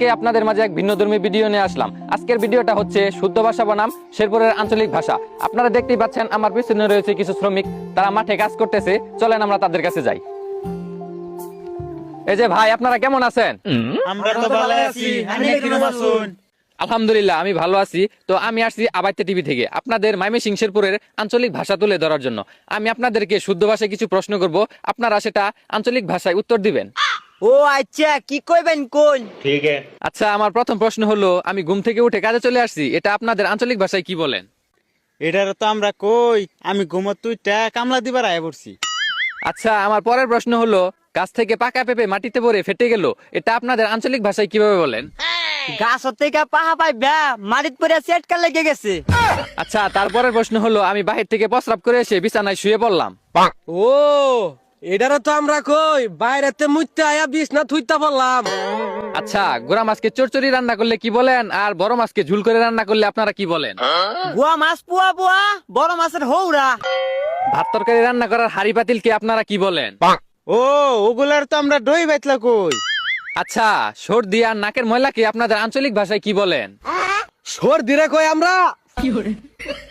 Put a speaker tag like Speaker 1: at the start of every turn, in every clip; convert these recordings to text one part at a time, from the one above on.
Speaker 1: আজকে আপনাদের মাঝে এক ভিন্নধর্মী ভিডিও নিয়ে আসলাম। আজকের ভিডিওটা হচ্ছে শুদ্ধ ভাষা বনাম শেরপুরের আঞ্চলিক ভাষা। আপনারা দেখতেই পাচ্ছেন আমার পিছনে রয়েছে কিছু শ্রমিক তারা মাঠে কাজ করতেছে। চলেন আমরা তাদের কাছে যাই। এই যে ভাই আপনারা কেমন আছেন?
Speaker 2: আমরা তো ভালো আছি।
Speaker 1: আলহামদুলিল্লাহ আমি ভালো আছি। তো আমি আসছি আবাইতে টিভি থেকে আপনাদের মাইমে সিংশেরপুরের আঞ্চলিক ভাষা তুলে ধরার জন্য। আমি আপনাদেরকে শুদ্ধ ভাষায় কিছু প্রশ্ন করব। আপনারা সেটা আঞ্চলিক ভাষায় উত্তর দিবেন।
Speaker 3: ও আচ্ছা কি কইবেন কোন?
Speaker 2: ঠিক আছে।
Speaker 1: আচ্ছা আমার প্রথম প্রশ্ন হলো আমি ঘুম থেকে উঠে কাজে চলে আসছি এটা আপনাদের আঞ্চলিক ভাষায় কি বলেন?
Speaker 2: এটার তো আমরা কই আমি ঘুমত তুই টা কামলা দিবার আয় পড়ছি।
Speaker 1: আচ্ছা আমার পরের প্রশ্ন হলো গাছ থেকে পাকা পেঁপে মাটিতে পড়ে ফেটে গেল এটা আপনাদের আঞ্চলিক ভাষায় কীভাবে বলেন?
Speaker 3: গাছ থেকে পাহা পাই ব্যা মারিত পরে সেটকা লেগে গেছে।
Speaker 1: আচ্ছা তারপরের প্রশ্ন হলো আমি বাহির থেকে প্রস্রাব করে এসে বিছানায় শুয়ে পড়লাম।
Speaker 4: ও এটারও তো আমরা কই বাইরেতে মুইতে আয়া বিষ না থুইতা বললাম
Speaker 1: আচ্ছা গোড়া মাছকে চচ্চড়ি রান্না করলে কি বলেন আর বড় মাছকে ঝুল করে রান্না করলে আপনারা কি বলেন?
Speaker 3: বুয়া মাছ পুয়া বুয়া বড় মাছের হৌরা।
Speaker 1: ভাত তরকারি রান্না করার হাড়ি পাতিলকে আপনারা কি বলেন?
Speaker 2: ও ওগুলার তো আমরা দই বাইতলা কই।
Speaker 1: আচ্ছা সর্দি আর নাকের ময়লাকে আপনাদের আঞ্চলিক ভাষায় কি বলেন?
Speaker 4: সর দিরে কই আমরা? কি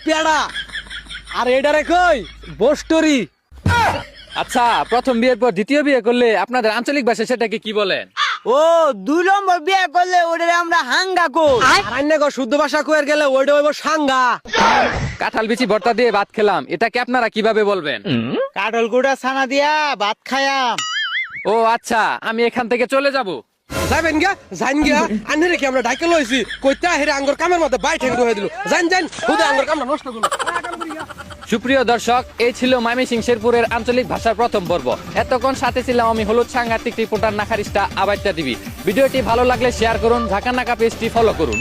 Speaker 4: পেড়া। আর এটারে কই? বস্টরি
Speaker 1: আচ্ছা প্রথম বিয়ের পর দ্বিতীয় বিয়ে করলে আপনাদের আঞ্চলিক ভাষায় সেটাকে কি বলেন?
Speaker 3: ও দুই নম্বর বিয়ে করলে ওদের আমরা হাঙ্গা কো
Speaker 4: আর আইনে শুদ্ধ ভাষা কইর গেলে ওইটা হইব সাঙ্গা।
Speaker 1: কাঁঠাল বিচি ভর্তা দিয়ে ভাত খেলাম এটাকে আপনারা কীভাবে বলবেন?
Speaker 2: কাঠল গুড়া ছানা দিয়া ভাত খায়াম।
Speaker 1: ও আচ্ছা আমি এখান থেকে চলে যাব।
Speaker 4: যাবেন গিয়া? জান গিয়া? আইনে রেখে আমরা ডাইকে লইছি? কইতা হেরে আঙ্গর কামের মধ্যে বাই ঠেকে রয়ে দিল। জান জান খুদে আঙ্গর কামটা নষ্ট করল।
Speaker 1: সুপ্রিয় দর্শক, এই ছিল মামি সিং শেরপুরের আঞ্চলিক ভাষার প্রথম পর্ব। এতক্ষণ সাথে ছিলাম আমি হলুদ সাংঘাতিক রিপোর্টার নাখারিস্টা আবাইটা টিভি। ভিডিওটি ভালো লাগলে শেয়ার করুন, ঢাকা নাকা পেজটি ফলো করুন।